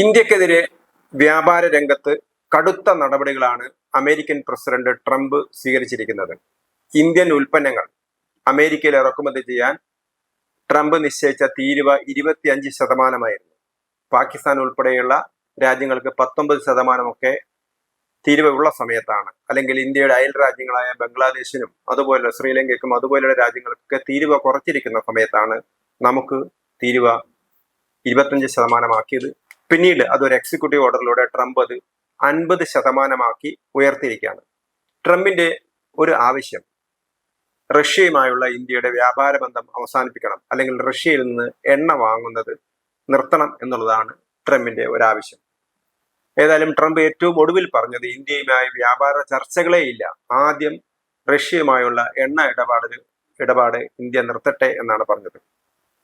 ഇന്ത്യക്കെതിരെ വ്യാപാര രംഗത്ത് കടുത്ത നടപടികളാണ് അമേരിക്കൻ പ്രസിഡന്റ് ട്രംപ് സ്വീകരിച്ചിരിക്കുന്നത്. ഇന്ത്യൻ ഉൽപ്പന്നങ്ങൾ അമേരിക്കയിൽ ഇറക്കുമതി ചെയ്യാൻ ട്രംപ് നിശ്ചയിച്ച തീരുവ ഇരുപത്തിയഞ്ച് ശതമാനമായിരുന്നു. പാകിസ്ഥാൻ ഉൾപ്പെടെയുള്ള രാജ്യങ്ങൾക്ക് പത്തൊമ്പത് ശതമാനമൊക്കെ തീരുവ ഉള്ള സമയത്താണ്. അല്ലെങ്കിൽ ഇന്ത്യയുടെ അയൽ രാജ്യങ്ങളായ ബംഗ്ലാദേശിനും അതുപോലെ ശ്രീലങ്കയ്ക്കും അതുപോലെയുള്ള രാജ്യങ്ങൾക്കൊക്കെ തീരുവ കുറച്ചിരിക്കുന്ന സമയത്താണ് നമുക്ക് തീരുവ ഇരുപത്തഞ്ച് ശതമാനമാക്കിയത്. പിന്നീട് അതൊരു എക്സിക്യൂട്ടീവ് ഓർഡറിലൂടെ ട്രംപ് അത് അൻപത് ശതമാനമാക്കി ഉയർത്തിയിരിക്കുകയാണ്. ട്രംപിന്റെ ഒരു ആവശ്യം റഷ്യയുമായുള്ള ഇന്ത്യയുടെ വ്യാപാര ബന്ധം അവസാനിപ്പിക്കണം അല്ലെങ്കിൽ റഷ്യയിൽ നിന്ന് എണ്ണ വാങ്ങുന്നത് നിർത്തണം എന്നുള്ളതാണ് ട്രംപിന്റെ ഒരു ആവശ്യം. ഏതായാലും ട്രംപ് ഏറ്റവും ഒടുവിൽ പറഞ്ഞത് ഇന്ത്യയുമായി വ്യാപാര ചർച്ചകളേ ഇല്ല ആദ്യം റഷ്യയുമായുള്ള എണ്ണ ഇടപാട് ഇടപാട് ഇന്ത്യ നിർത്തട്ടെ എന്നാണ് പറഞ്ഞത്.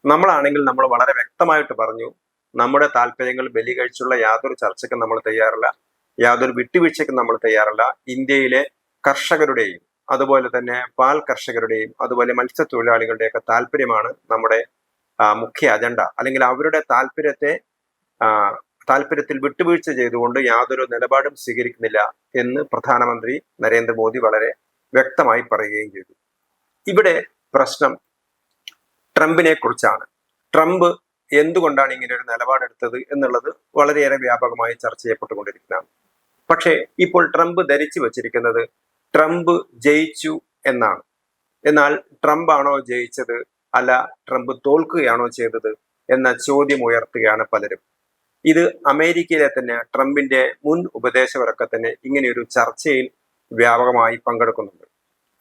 നമ്മളാണെങ്കിൽ നമ്മൾ വളരെ വ്യക്തമായിട്ട് പറഞ്ഞു നമ്മുടെ താല്പര്യങ്ങൾ ബലി കഴിച്ചുള്ള യാതൊരു ചർച്ചയ്ക്കും നമ്മൾ തയ്യാറല്ല. യാതൊരു വിട്ടുവീഴ്ചയ്ക്കും നമ്മൾ തയ്യാറല്ല. ഇന്ത്യയിലെ കർഷകരുടെയും അതുപോലെ തന്നെ പാൽ കർഷകരുടെയും അതുപോലെ മത്സ്യത്തൊഴിലാളികളുടെയൊക്കെ താല്പര്യമാണ് നമ്മുടെ മുഖ്യ അജണ്ട. അല്ലെങ്കിൽ അവരുടെ താല്പര്യത്തെ താല്പര്യത്തിൽ വിട്ടുവീഴ്ച ചെയ്തുകൊണ്ട് യാതൊരു നിലപാടും സ്വീകരിക്കുന്നില്ല എന്ന് പ്രധാനമന്ത്രി നരേന്ദ്രമോദി വളരെ വ്യക്തമായി പറയുകയും ചെയ്തു. ഇവിടെ പ്രശ്നം ട്രംപിനെ കുറിച്ചാണ് ട്രംപ് എന്തുകൊണ്ടാണ് ഇങ്ങനെ ഒരു നിലപാടെടുത്തത് എന്നുള്ളത് വളരെയേറെ വ്യാപകമായി ചർച്ച ചെയ്യപ്പെട്ടുകൊണ്ടിരിക്കുന്നതാണ് പക്ഷേ ഇപ്പോൾ ട്രംപ് ധരിച്ചു വച്ചിരിക്കുന്നത് ട്രംപ് ജയിച്ചു എന്നാണ്. എന്നാൽ ട്രംപ് ആണോ ജയിച്ചത് അല്ല ട്രംപ് തോൽക്കുകയാണോ ചെയ്തത് എന്ന ചോദ്യം ഉയർത്തുകയാണ് പലരും. ഇത് അമേരിക്കയിലെ തന്നെ ട്രംപിന്റെ മുൻ ഉപദേശകരൊക്കെ തന്നെ ഇങ്ങനെയൊരു ചർച്ചയിൽ വ്യാപകമായി പങ്കെടുക്കുന്നുണ്ട്.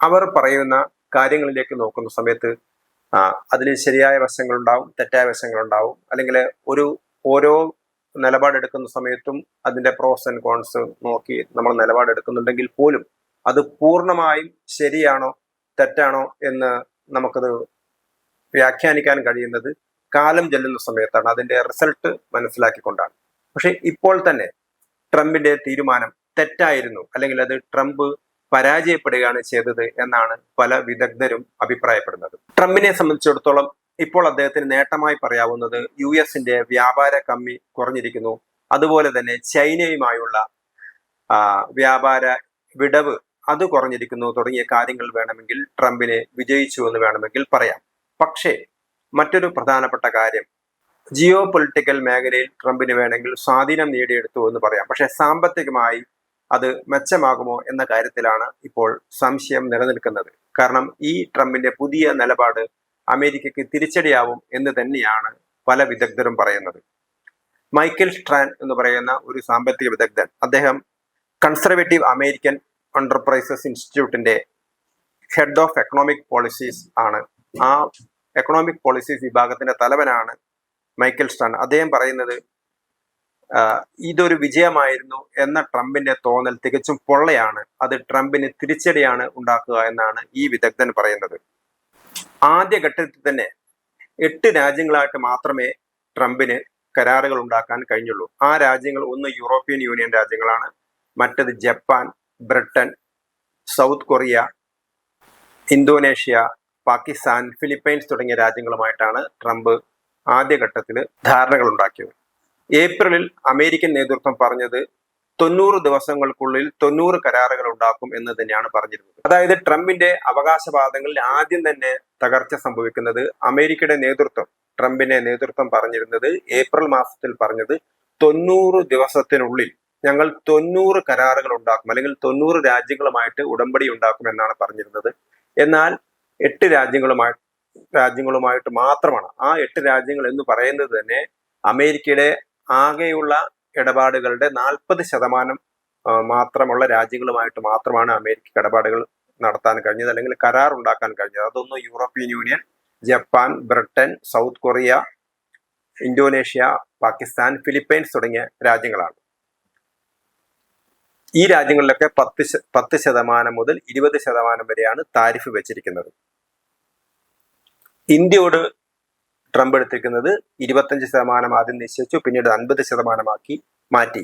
അവർ പറയുന്ന കാര്യങ്ങളിലേക്ക് നോക്കുന്ന സമയത്ത് അതിൽ ശരിയായ വശങ്ങളുണ്ടാവും തെറ്റായ വശങ്ങളുണ്ടാവും. അല്ലെങ്കിൽ ഒരു ഓരോ നിലപാടെടുക്കുന്ന സമയത്തും അതിന്റെ പ്രോസ് ആൻഡ് കോൺസ് നോക്കി നമ്മൾ നിലപാടെടുക്കുന്നുണ്ടെങ്കിൽ പോലും അത് പൂർണമായും ശരിയാണോ തെറ്റാണോ എന്ന് നമുക്കത് വ്യാഖ്യാനിക്കാൻ കഴിയുന്നത് കാലം ചെല്ലുന്ന സമയത്താണ്. അതിന്റെ റിസൾട്ട് മനസ്സിലാക്കിക്കൊണ്ടാണ്. പക്ഷെ ഇപ്പോൾ തന്നെ ട്രംപിന്റെ തീരുമാനം തെറ്റായിരുന്നു. അല്ലെങ്കിൽ അത് ട്രംപ് പരാജയപ്പെടുകയാണ് ചെയ്തത് എന്നാണ് പല വിദഗ്ധരും അഭിപ്രായപ്പെടുന്നത്. ട്രംപിനെ സംബന്ധിച്ചിടത്തോളം ഇപ്പോൾ അദ്ദേഹത്തിന് നേട്ടമായി പറയാവുന്നത് യു എസിന്റെ വ്യാപാര കമ്മി കുറഞ്ഞിരിക്കുന്നു. അതുപോലെ തന്നെ ചൈനയുമായുള്ള വ്യാപാര വിടവ് അത് കുറഞ്ഞിരിക്കുന്നു തുടങ്ങിയ കാര്യങ്ങൾ വേണമെങ്കിൽ ട്രംപിനെ വിജയിച്ചു എന്ന് വേണമെങ്കിൽ പറയാം. പക്ഷേ മറ്റൊരു പ്രധാനപ്പെട്ട കാര്യം ജിയോ പൊളിറ്റിക്കൽ മേഖലയിൽ ട്രംപിന് വേണമെങ്കിൽ സ്വാധീനം നേടിയെടുത്തു എന്ന് പറയാം. പക്ഷേ സാമ്പത്തികമായി അത് മെച്ചമാകുമോ എന്ന കാര്യത്തിലാണ് ഇപ്പോൾ സംശയം നിലനിൽക്കുന്നത്. കാരണം ഈ ട്രംപിന്റെ പുതിയ നിലപാട് അമേരിക്കയ്ക്ക് തിരിച്ചടിയാവും എന്ന് തന്നെയാണ് പല വിദഗ്ധരും പറയുന്നത്. മൈക്കൽ സ്ട്രാൻ എന്ന് പറയുന്ന ഒരു സാമ്പത്തിക വിദഗ്ധൻ അദ്ദേഹം കൺസർവേറ്റീവ് അമേരിക്കൻ എന്റർപ്രൈസസ് ഇൻസ്റ്റിറ്റ്യൂട്ടിന്റെ ഹെഡ് ഓഫ് എക്കണോമിക് പോളിസീസ് ആണ്. ആ എക്കണോമിക് പോളിസീസ് വിഭാഗത്തിന്റെ തലവനാണ് മൈക്കൽ സ്ട്രാൻ അദ്ദേഹം പറയുന്നത് ഇതൊരു വിജയമായിരുന്നു എന്ന ട്രംപിന്റെ തോന്നൽ തികച്ചും പൊള്ളയാണ്. അത് ട്രംപിന് തിരിച്ചടിയാണ് ഉണ്ടാക്കുക എന്നാണ് ഈ വിദഗ്ധൻ പറയുന്നത്. ആദ്യഘട്ടത്തിൽ തന്നെ എട്ട് രാജ്യങ്ങളായിട്ട് മാത്രമേ ട്രംപിന് കരാറുകൾ ഉണ്ടാക്കാൻ കഴിഞ്ഞുള്ളൂ. ആ രാജ്യങ്ങൾ ഒന്ന് യൂറോപ്യൻ യൂണിയൻ രാജ്യങ്ങളാണ്. മറ്റത് Japan Britain South Korea Indonesia Pakistan Philippines തുടങ്ങിയ രാജ്യങ്ങളുമായിട്ടാണ് ട്രംപ് ആദ്യഘട്ടത്തിൽ ധാരണകൾ ഉണ്ടാക്കിയത്. ഏപ്രിലിൽ അമേരിക്കൻ നേതൃത്വം പറഞ്ഞത് തൊണ്ണൂറ് ദിവസങ്ങൾക്കുള്ളിൽ തൊണ്ണൂറ് കരാറുകൾ ഉണ്ടാക്കും എന്ന് തന്നെയാണ് പറഞ്ഞിരുന്നത്. അതായത് ട്രംപിന്റെ അവകാശവാദങ്ങളിൽ ആദ്യം തന്നെ തകർച്ച സംഭവിക്കുന്നത് അമേരിക്കയുടെ നേതൃത്വം ട്രംപിന്റെ നേതൃത്വം പറഞ്ഞിരുന്നത് ഏപ്രിൽ മാസത്തിൽ പറഞ്ഞത് തൊണ്ണൂറ് ദിവസത്തിനുള്ളിൽ ഞങ്ങൾ തൊണ്ണൂറ് കരാറുകൾ ഉണ്ടാക്കും അല്ലെങ്കിൽ തൊണ്ണൂറ് രാജ്യങ്ങളുമായിട്ട് ഉടമ്പടി ഉണ്ടാക്കും എന്നാണ് പറഞ്ഞിരുന്നത്. എന്നാൽ എട്ട് രാജ്യങ്ങളുമായി രാജ്യങ്ങളുമായിട്ട് മാത്രമാണ്. ആ എട്ട് രാജ്യങ്ങൾ എന്ന് പറയുന്നത് തന്നെ അമേരിക്കയുടെ ആകെയുള്ള ഇടപാടുകളുടെ നാൽപ്പത് ശതമാനം മാത്രമുള്ള രാജ്യങ്ങളുമായിട്ട് മാത്രമാണ് അമേരിക്ക ഇടപാടുകൾ നടത്താൻ കഴിഞ്ഞത് അല്ലെങ്കിൽ കരാർ ഉണ്ടാക്കാൻ കഴിഞ്ഞത്. അതൊന്നും European union Japan Britain South Korea Indonesia Pakistan Philippines തുടങ്ങിയ രാജ്യങ്ങളാണ്. ഈ രാജ്യങ്ങളിലൊക്കെ പത്ത് പത്ത് ശതമാനം മുതൽ ഇരുപത് ശതമാനം വരെയാണ് താരിഫ് വെച്ചിരിക്കുന്നത്. ഇന്ത്യയോട് ട്രംപ് എടുത്തിരിക്കുന്നത് ഇരുപത്തഞ്ച് ശതമാനം ആദ്യം നിശ്ചയിച്ചു പിന്നീട് അൻപത് ശതമാനമാക്കി മാറ്റി.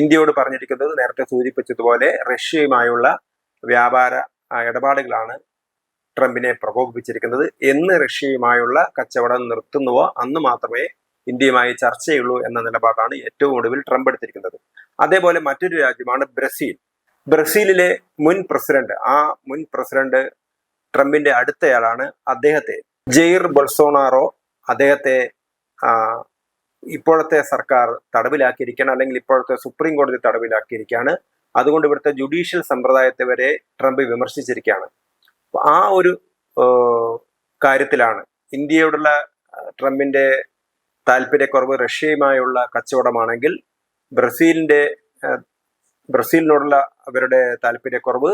ഇന്ത്യയോട് പറഞ്ഞിരിക്കുന്നത് നേരത്തെ സൂചിപ്പിച്ചതുപോലെ റഷ്യയുമായുള്ള വ്യാപാര ഇടപാടുകളാണ് ട്രംപിനെ പ്രകോപിപ്പിച്ചിരിക്കുന്നത്. എന്ന് റഷ്യയുമായുള്ള കച്ചവടം നിർത്തുന്നുവോ അന്ന് മാത്രമേ ഇന്ത്യയുമായി ചർച്ചയുള്ളൂ എന്ന നിലപാടാണ് ഏറ്റവും ഒടുവിൽ ട്രംപ് എടുത്തിരിക്കുന്നത്. അതേപോലെ മറ്റൊരു രാജ്യമാണ് ബ്രസീൽ. ബ്രസീലിലെ മുൻ പ്രസിഡന്റ് ആ മുൻ പ്രസിഡന്റ് ട്രംപിന്റെ അടുത്തയാളാണ് അദ്ദേഹത്തെ. ജെയിർ ബൊൾസോണാറോ അദ്ദേഹത്തെ ഇപ്പോഴത്തെ സർക്കാർ തടവിലാക്കിയിരിക്കുകയാണ്. അല്ലെങ്കിൽ ഇപ്പോഴത്തെ സുപ്രീം കോടതി തടവിലാക്കിയിരിക്കുകയാണ്. അതുകൊണ്ട് ഇവിടുത്തെ ജുഡീഷ്യൽ സമ്പ്രദായത്തെ വരെ ട്രംപ് വിമർശിച്ചിരിക്കുകയാണ്. ആ ഒരു കാര്യത്തിലാണ് ഇന്ത്യയോടുള്ള ട്രംപിന്റെ താല്പര്യക്കുറവ് റഷ്യയുമായുള്ള കച്ചവടമാണെങ്കിൽ ബ്രസീലിന്റെ ബ്രസീലിനോടുള്ള അവരുടെ താല്പര്യക്കുറവ്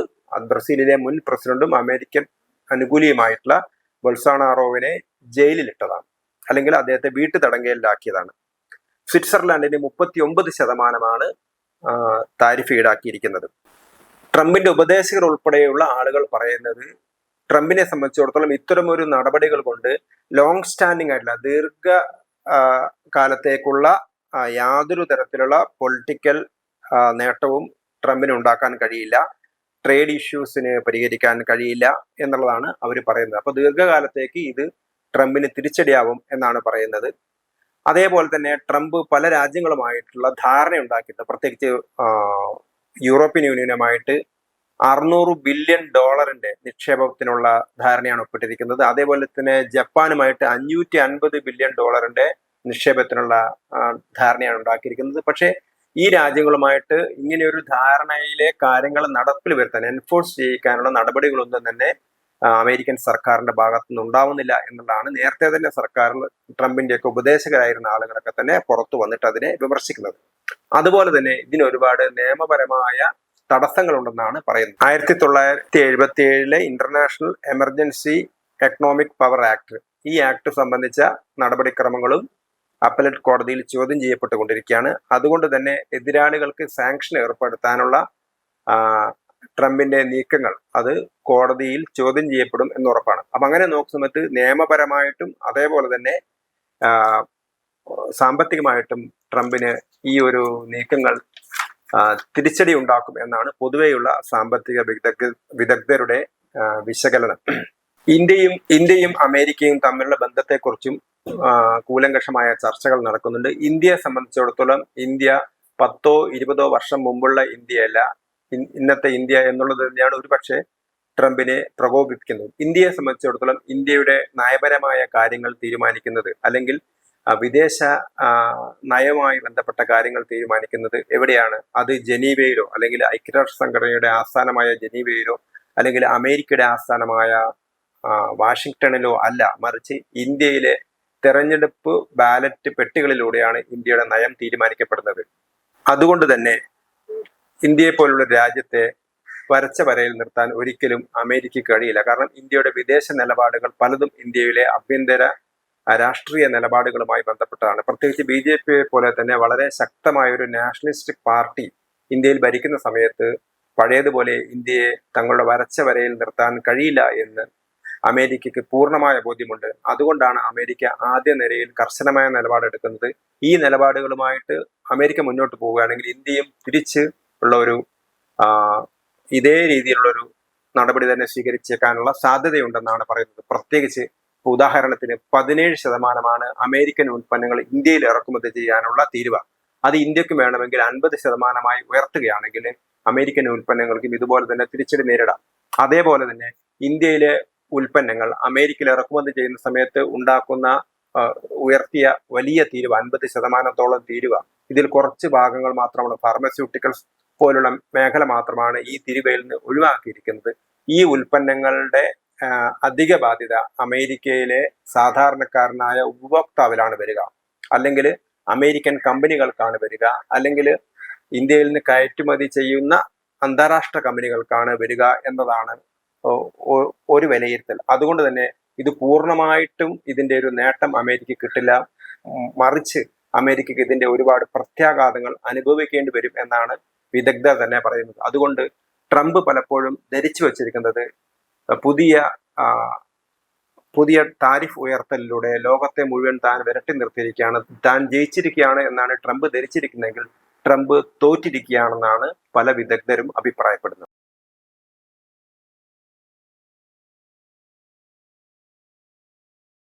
ബ്രസീലിലെ മുൻ പ്രസിഡന്റും അമേരിക്കൻ അനുകൂലിയുമായിട്ടുള്ള ബൊൾസാണാറോവിനെ ജയിലിലിട്ടതാണ്. അല്ലെങ്കിൽ അദ്ദേഹത്തെ വീട്ടു തടങ്കലിലാക്കിയതാണ്. സ്വിറ്റ്സർലാൻഡിന് മുപ്പത്തി ഒമ്പത് ശതമാനമാണ് താരിഫ് ഈടാക്കിയിരിക്കുന്നത്. ട്രംപിന്റെ ഉപദേശകർ ഉൾപ്പെടെയുള്ള ആളുകൾ പറയുന്നത് ട്രംപിനെ സംബന്ധിച്ചിടത്തോളം ഒരു നടപടികൾ കൊണ്ട് ലോങ് സ്റ്റാൻഡിംഗ് ആയിട്ടുള്ള ദീർഘ കാലത്തേക്കുള്ള യാതൊരു തരത്തിലുള്ള പൊളിറ്റിക്കൽ നേട്ടവും ട്രംപിന് ഉണ്ടാക്കാൻ കഴിയില്ല. ട്രേഡ് ഇഷ്യൂസിന് പരിഹരിക്കാൻ കഴിയില്ല എന്നുള്ളതാണ് അവർ പറയുന്നത്. അപ്പോൾ ദീർഘകാലത്തേക്ക് ഇത് ട്രംപിന് തിരിച്ചടിയാവും എന്നാണ് പറയുന്നത്. അതേപോലെ തന്നെ ട്രംപ് പല രാജ്യങ്ങളുമായിട്ടുള്ള ധാരണ ഉണ്ടാക്കിയിട്ട് പ്രത്യേകിച്ച് യൂറോപ്യൻ യൂണിയനുമായിട്ട് അറുന്നൂറ് ബില്യൺ ഡോളറിന്റെ നിക്ഷേപത്തിനുള്ള ധാരണയാണ് ഒപ്പിട്ടിരിക്കുന്നത്. അതേപോലെ തന്നെ ജപ്പാനുമായിട്ട് അഞ്ഞൂറ്റി അൻപത് ബില്യൺ ഡോളറിന്റെ നിക്ഷേപത്തിനുള്ള ധാരണയാണ് ഉണ്ടാക്കിയിരിക്കുന്നത്. പക്ഷേ ഈ രാജ്യങ്ങളുമായിട്ട് ഇങ്ങനെയൊരു ധാരണയിലെ കാര്യങ്ങൾ നടപ്പിൽ വരുത്താൻ എൻഫോഴ്സ് ചെയ്യിക്കാനുള്ള നടപടികളൊന്നും തന്നെ അമേരിക്കൻ സർക്കാരിന്റെ ഭാഗത്തു നിന്ന് ഉണ്ടാവുന്നില്ല എന്നുള്ളതാണ് നേരത്തെ തന്നെ സർക്കാർ ട്രംപിന്റെ ഒക്കെ ഉപദേശകരായിരുന്ന ആളുകളൊക്കെ തന്നെ പുറത്തു വന്നിട്ട് അതിനെ വിമർശിക്കുന്നത്. അതുപോലെ തന്നെ ഇതിന് ഒരുപാട് നിയമപരമായ തടസ്സങ്ങളുണ്ടെന്നാണ് പറയുന്നത്. ആയിരത്തി തൊള്ളായിരത്തി എഴുപത്തി ഏഴിലെ international emergency economic power act ഈ ആക്ട് സംബന്ധിച്ച നടപടിക്രമങ്ങളും അപ്പലറ്റ് കോടതിയിൽ ചോദ്യം ചെയ്യപ്പെട്ടുകൊണ്ടിരിക്കുകയാണ്. അതുകൊണ്ട് തന്നെ എതിരാളികൾക്ക് സാങ്ഷൻ ഏർപ്പെടുത്താനുള്ള ട്രംപിന്റെ നീക്കങ്ങൾ അത് കോടതിയിൽ ചോദ്യം ചെയ്യപ്പെടും എന്നുറപ്പാണ് അപ്പൊ അങ്ങനെ നോക്കുന്ന സമയത്ത് നിയമപരമായിട്ടും അതേപോലെ തന്നെ സാമ്പത്തികമായിട്ടും ട്രംപിന് ഈ ഒരു നീക്കങ്ങൾ തിരിച്ചടി ഉണ്ടാക്കും എന്നാണ് പൊതുവെയുള്ള സാമ്പത്തിക വിദഗ്ധ വിദഗ്ധരുടെ വിശകലനം. ഇന്ത്യയും ഇന്ത്യയും അമേരിക്കയും തമ്മിലുള്ള ബന്ധത്തെക്കുറിച്ചും കൂലങ്കഷമായ ചർച്ചകൾ നടക്കുന്നുണ്ട്. ഇന്ത്യയെ സംബന്ധിച്ചിടത്തോളം ഇന്ത്യ പത്തോ ഇരുപതോ വർഷം മുമ്പുള്ള ഇന്ത്യയല്ല. ഇന്നത്തെ ഇന്ത്യ എന്നുള്ളത് തന്നെയാണ് ഒരുപക്ഷെ ട്രംപിനെ പ്രകോപിപ്പിക്കുന്നത്. ഇന്ത്യയെ സംബന്ധിച്ചിടത്തോളം ഇന്ത്യയുടെ നയപരമായ കാര്യങ്ങൾ തീരുമാനിക്കുന്നത് അല്ലെങ്കിൽ വിദേശ നയവുമായി ബന്ധപ്പെട്ട കാര്യങ്ങൾ തീരുമാനിക്കുന്നത് എവിടെയാണ്? അത് ജനീവയിലോ അല്ലെങ്കിൽ ഐക്യരാഷ്ട്ര സംഘടനയുടെ ആസ്ഥാനമായ ജനീവയിലോ അല്ലെങ്കിൽ അമേരിക്കയുടെ ആസ്ഥാനമായ വാഷിങ്ടണിലോ അല്ല. മറിച്ച് ഇന്ത്യയിലെ തെരഞ്ഞെടുപ്പ് ബാലറ്റ് പെട്ടികളിലൂടെയാണ് ഇന്ത്യയുടെ നയം തീരുമാനിക്കപ്പെടുന്നത്. അതുകൊണ്ട് തന്നെ ഇന്ത്യയെ പോലുള്ള രാജ്യത്തെ വരച്ച വരയിൽ നിർത്താൻ ഒരിക്കലും അമേരിക്കയ്ക്ക് കഴിയില്ല. കാരണം ഇന്ത്യയുടെ വിദേശ നിലപാടുകൾ പലതും ഇന്ത്യയിലെ ആഭ്യന്തര രാഷ്ട്രീയ നിലപാടുകളുമായി ബന്ധപ്പെട്ടതാണ്. പ്രത്യേകിച്ച് ബി ജെ പിയെ പോലെ തന്നെ വളരെ ശക്തമായ ഒരു നാഷണലിസ്റ്റ് പാർട്ടി ഇന്ത്യയിൽ ഭരിക്കുന്ന സമയത്ത് പഴയതുപോലെ ഇന്ത്യയെ തങ്ങളുടെ വരച്ച വരയിൽ നിർത്താൻ കഴിയില്ല എന്ന് അമേരിക്കയ്ക്ക് പൂർണമായ ബോധ്യമുണ്ട്. അതുകൊണ്ടാണ് അമേരിക്ക ആദ്യ നിരയിൽ കർശനമായ നിലപാടെടുക്കുന്നത്. ഈ നിലപാടുകളുമായിട്ട് അമേരിക്ക മുന്നോട്ട് പോവുകയാണെങ്കിൽ ഇന്ത്യയും തിരിച്ച് ഉള്ള ഒരു ഇതേ രീതിയിലുള്ള ഒരു നടപടി തന്നെ സ്വീകരിച്ചേക്കാനുള്ള സാധ്യതയുണ്ടെന്നാണ് പറയുന്നത്. പ്രത്യേകിച്ച് ഉദാഹരണത്തിന് പതിനേഴ് ശതമാനമാണ് അമേരിക്കൻ ഉൽപ്പന്നങ്ങൾ ഇന്ത്യയിൽ ഇറക്കുമതി ചെയ്യാനുള്ള തീരുവ. അത് ഇന്ത്യയ്ക്ക് വേണമെങ്കിൽ അൻപത് ശതമാനമായി ഉയർത്തുകയാണെങ്കിൽ അമേരിക്കൻ ഉൽപ്പന്നങ്ങൾക്കും ഇതുപോലെ തന്നെ തിരിച്ചടി നേരിടാം. അതേപോലെ തന്നെ ഇന്ത്യയിലെ ഉൽപ്പന്നങ്ങൾ അമേരിക്കയിൽ ഇറക്കുമതി ചെയ്യുന്ന സമയത്ത് ഉണ്ടാക്കുന്ന ഉയർത്തിയ വലിയ തീരുവ അൻപത് ശതമാനത്തോളം തീരുവ. ഇതിൽ കുറച്ച് ഭാഗങ്ങൾ മാത്രമാണ് ഫാർമസ്യൂട്ടിക്കൽസ് പോലുള്ള മേഖല മാത്രമാണ് ഈ തിരുവയിൽ നിന്ന് ഒഴിവാക്കിയിരിക്കുന്നത്. ഈ ഉൽപ്പന്നങ്ങളുടെ അധിക ബാധ്യത അമേരിക്കയിലെ സാധാരണക്കാരനായ ഉപഭോക്താവിലാണ് വരിക. അല്ലെങ്കിൽ അമേരിക്കൻ കമ്പനികൾക്കാണ് വരിക. അല്ലെങ്കിൽ ഇന്ത്യയിൽ നിന്ന് കയറ്റുമതി ചെയ്യുന്ന അന്താരാഷ്ട്ര കമ്പനികൾക്കാണ് വരിക എന്നതാണ് ഒരു വിലയിരുത്തൽ. അതുകൊണ്ട് തന്നെ ഇത് പൂർണമായിട്ടും ഇതിന്റെ ഒരു നേട്ടം അമേരിക്ക കിട്ടില്ല. മറിച്ച് അമേരിക്കക്ക് ഇതിന്റെ ഒരുപാട് പ്രത്യാഘാതങ്ങൾ അനുഭവിക്കേണ്ടി വരും എന്നാണ് വിദഗ്ധർ തന്നെ പറയുന്നത്. അതുകൊണ്ട് ട്രംപ് പലപ്പോഴും ധരിച്ചു വച്ചിരിക്കുന്നത് പുതിയ പുതിയ താരിഫ് ഉയർത്തലിലൂടെ ലോകത്തെ മുഴുവൻ താൻ വിരട്ടി നിർത്തിയിരിക്കുകയാണ് താൻ ജയിച്ചിരിക്കുകയാണ് എന്നാണ് ട്രംപ് ധരിച്ചിരിക്കുന്നതെങ്കിൽ ട്രംപ് തോറ്റിരിക്കുകയാണെന്നാണ് പല വിദഗ്ധരും അഭിപ്രായപ്പെടുന്നത്.